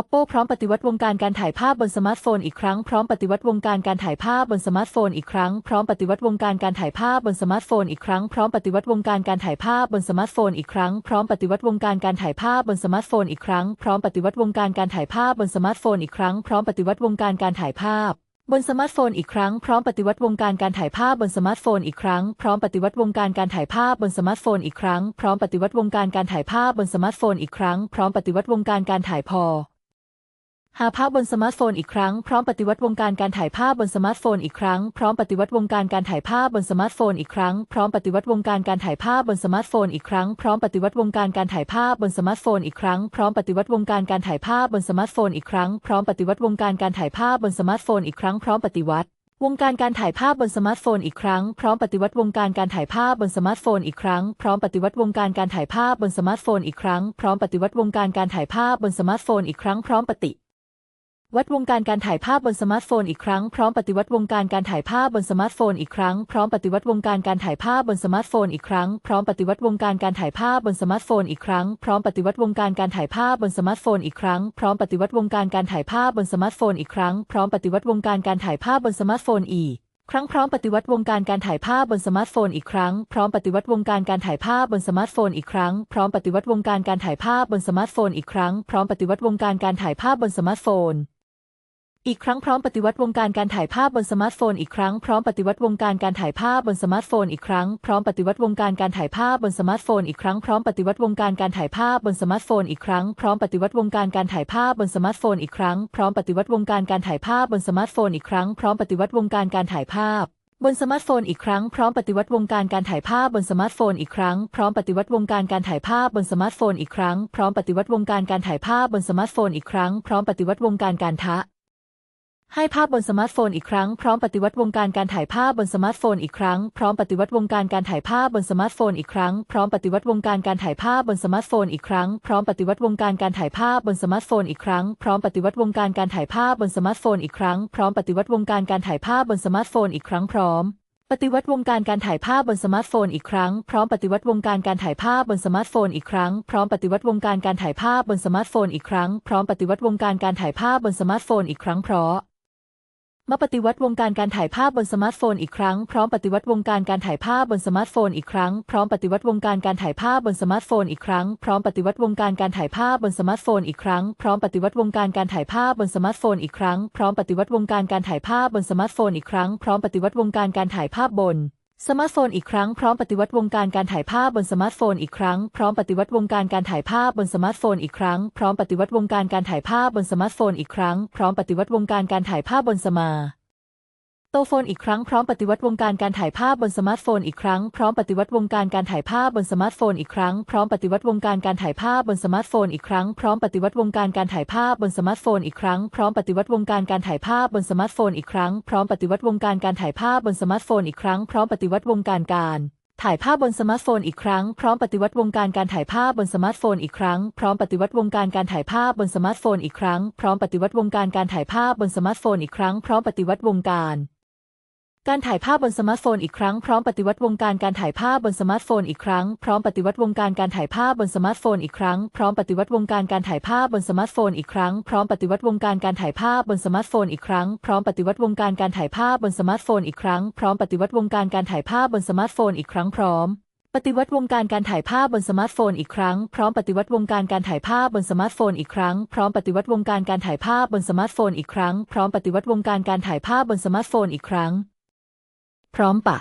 Oppo พร้อมปฏิวัติวงการการถ่ายภาพบนสมาร์ทโฟนอีกครั้งพร้อมปฏิวัติวงการการถ่ายภาพบนสมาร์ทโฟนอีกครั้งพร้อมปฏิวัติวงการการถ่ายภาพบนสมาร์ทโฟนอีกครั้งพร้อมปฏิวัติวงการการถ่ายภาพบนสมาร์ทโฟนอีกครั้งพร้อมปฏิวัติวงการการถ่ายภาพบนสมาร์ทโฟนอีกครั้งพร้อมปฏิวัติวงการการถ่ายภาพบนสมาร์ทโฟนอีกครั้งพร้อมปฏิวัติวงการการถ่ายภาพบนสมาร์ทโฟนอีกครั้งพร้อมปฏิวัติวงการการถ่ายภาพบนสมาร์ทโฟนอีกครั้งพร้อมปฏิวัติวงการการถ่ายภาพบนสมาร์ทโฟนอีกครั้งพร้อมปฏิวัติวงการการถ่ายภาพบนสมาร์ทโฟนอีกครั้งพร้อมปฏิวัติวงการการถ่ายพอ หาภาพบนสมาร์ทโฟนอีกครั้งพร้อมปฏิวัติวงการการถ่ายภาพบนสมาร์ทโฟนอีกครั้งพร้อมปฏิวัติวงการการถ่ายภาพบนสมาร์ทโฟนอีกครั้งพร้อมปฏิวัติวงการการถ่ายภาพบนสมาร์ทโฟนอีกครั้งพร้อมปฏิวัติวงการการถ่ายภาพบนสมาร์ทโฟนอีกครั้งพร้อมปฏิวัติวงการการถ่ายภาพบนสมาร์ทโฟนอีกครั้งพร้อมปฏิวัติวงการการถ่ายภาพบนสมาร์ทโฟนอีกครั้งพร้อมปฏิวัติวงการการถ่ายภาพบนสมาร์ทโฟนอีกครั้งพร้อมปฏิวัติวงการการถ่ายภาพบนสมาร์ทโฟนอีกครั้งพร้อมปฏิวัติวงการการถ่ายภาพบนสมาร์ทโฟนอีกครั้งพร้อมปฏิวัติวงการการถ่ายภาพบนสมาร์ทโฟนอีกครั้งพร้อมปฏิ วัดวงการการถ่ายภาพบนสมาร์ทโฟนอีกครั้งพร้อมปฏิวัติวงการการถ่ายภาพบนสมาร์ทโฟนอีกครั้งพร้อมปฏิวัติวงการการถ่ายภาพบนสมาร์ทโฟนอีกครั้งพร้อมปฏิวัติวงการการถ่ายภาพบนสมาร์ทโฟนอีกครั้งพร้อมปฏิวัติวงการการถ่ายภาพบนสมาร์ทโฟนอีกครั้งพร้อมปฏิวัติวงการการถ่ายภาพบนสมาร์ทโฟนอีกครั้งพร้อมปฏิวัติวงการการถ่ายภาพบนสมาร์ทโฟนอีกครั้งพร้อมปฏิวัติวงการการถ่ายภาพบนสมาร์ทโฟนอีกครั้งพร้อมปฏิวัติวงการการถ่ายภาพบนสมาร์ทโฟนอีกครั้งพร้อมปฏิวัติวงการการถ่ายภาพบนสมาร์ทโฟนอีกครั้งพร้อมปฏิวัติวงการการถ่ายภาพบนสมาร์ทโฟน อีกครั้งพร้อมปฏิวัติวงการการถ่ายภาพบนสมาร์ทโฟนอีกครั้งพร้อมปฏิวัติวงการการถ่ายภาพบนสมาร์ทโฟนอีกครั้งพร้อมปฏิวัติวงการการถ่ายภาพบนสมาร์ทโฟนอีกครั้งพร้อมปฏิวัติวงการการถ่ายภาพบนสมาร์ทโฟนอีกครั้งพร้อมปฏิวัติวงการการถ่ายภาพบนสมาร์ทโฟนอีกครั้งพร้อมปฏิวัติวงการการถ่ายภาพบนสมาร์ทโฟนอีกครั้งพร้อมปฏิวัติวงการการถ่ายภาพบนสมาร์ทโฟนอีกครั้งพร้อมปฏิวัติวงการการถ่ายภาพบนสมาร์ทโฟนอีกครั้งพร้อมปฏิวัติวงการการถ่ายภาพบนสมาร์ทโฟนอีกครั้งพร้อมปฏิวัติวงการการถ่ายภาพบนสมาร์ทโฟนอีกครั้งพร้อมปฏิวัติวงการการทะ ให้ภาพบนสมาร์ทโฟนอีกครั้งพร้อมปฏิวัติวงการการถ่ายภาพบนสมาร์ทโฟนอีกครั้งพร้อมปฏิวัติวงการการถ่ายภาพบนสมาร์ทโฟนอีกครั้งพร้อมปฏิวัติวงการการถ่ายภาพบนสมาร์ทโฟนอีกครั้งพร้อมปฏิวัติวงการการถ่ายภาพบนสมาร์ทโฟนอีกครั้งพร้อมปฏิวัติวงการการถ่ายภาพบนสมาร์ทโฟนอีกครั้งพร้อมปฏิวัติวงการการถ่ายภาพบนสมาร์ทโฟนอีกครั้งพร้อมปฏิวัติวงการการถ่ายภาพบนสมาร์ทโฟนอีกครั้งพร้อมปฏิวัติวงการการถ่ายภาพบนสมาร์ทโฟนอีกครั้งพร้อมปฏิวัติวงการการถ่ายภาพบนสมาร์ทโฟนอีกครั้งพร้อมปฏิวัติวงการการถ่ายภาพบนสมาร์ทโฟนอีกครั้งเพราะ มาปฏิวัติวงการการถ่ายภาพบนสมาร์ทโฟนอีกครั้งพร้อมปฏิวัติวงการการถ่ายภาพบนสมาร์ทโฟนอีกครั้งพร้อมปฏิวัติวงการการถ่ายภาพบนสมาร์ทโฟนอีกครั้งพร้อมปฏิวัติวงการการถ่ายภาพบนสมาร์ทโฟนอีกครั้งพร้อมปฏิวัติวงการการถ่ายภาพบนสมาร์ทโฟนอีกครั้งพร้อมปฏิวัติวงการการถ่ายภาพบนสมาร์ทโฟนอีกครั้งพร้อมปฏิวัติวงการการถ่ายภาพบน สมาร์ทโฟนอีกครั้งพร้อมปฏิวัติวงการการถ่ายภาพบนสมาร์ทโฟนอีกครั้งพร้อมปฏิวัติวงการการถ่ายภาพบนสมาร์ทโฟนอีกครั้งพร้อมปฏิวัติวงการการถ่ายภาพบนสมาร์ทโฟนอีกครั้งพร้อมปฏิวัติวงการการถ่ายภาพบนสมาร์ โตโฟนอีกครั้งพร้อมปฏิวัติวงการการถ่ายภาพบนสมาร์ทโฟนอีกครั้งพร้อมปฏิวัติวงการการถ่ายภาพบนสมาร์ทโฟนอีกครั้งพร้อมปฏิวัติวงการการถ่ายภาพบนสมาร์ทโฟนอีกครั้งพร้อมปฏิวัติวงการการถ่ายภาพบนสมาร์ทโฟนอีกครั้งพร้อมปฏิวัติวงการการถ่ายภาพบนสมาร์ทโฟนอีกครั้งพร้อมปฏิวัติวงการการถ่ายภาพบนสมาร์ทโฟนอีกครั้งพร้อมปฏิวัติวงการการถ่ายภาพบนสมาร์ทโฟนอีกครั้งพร้อมปฏิวัติวงการการถ่ายภาพบนสมาร์ทโฟนอีกครั้งพร้อมปฏิวัติวงการการถ่ายภาพบนสมาร์ทโฟนอีกครั้งพร้อมปฏิวัติวงการการถ่ายภาพบนสมาร์ทโฟนอีกครั้งพร้อมปฏิวัติวงการ การถ่ายภาพบนสมาร์ทโฟนอีกครั้งพร้อมปฏิวัติวงการการถ่ายภาพบนสมาร์ทโฟนอีกครั้งพร้อมปฏิวัติวงการการถ่ายภาพบนสมาร์ทโฟนอีกครั้งพร้อมปฏิวัติวงการการถ่ายภาพบนสมาร์ทโฟนอีกครั้งพร้อมปฏิวัติวงการการถ่ายภาพบนสมาร์ทโฟนอีกครั้งพร้อมปฏิวัติวงการการถ่ายภาพบนสมาร์ทโฟนอีกครั้งพร้อมปฏิวัติวงการการถ่ายภาพบนสมาร์ทโฟนอีกครั้งพร้อมปฏิวัติวงการการถ่ายภาพบนสมาร์ทโฟนอีกครั้งพร้อมปฏิวัติวงการการถ่ายภาพบนสมาร์ทโฟนอีกครั้งพร้อมปฏิวัติวงการการถ่ายภาพบนสมาร์ทโฟนอีกครั้งพร้อมปฏิวัติวงการการถ่ายภาพบนสมาร์ทโฟนอีกครั้ง พร้อมปะ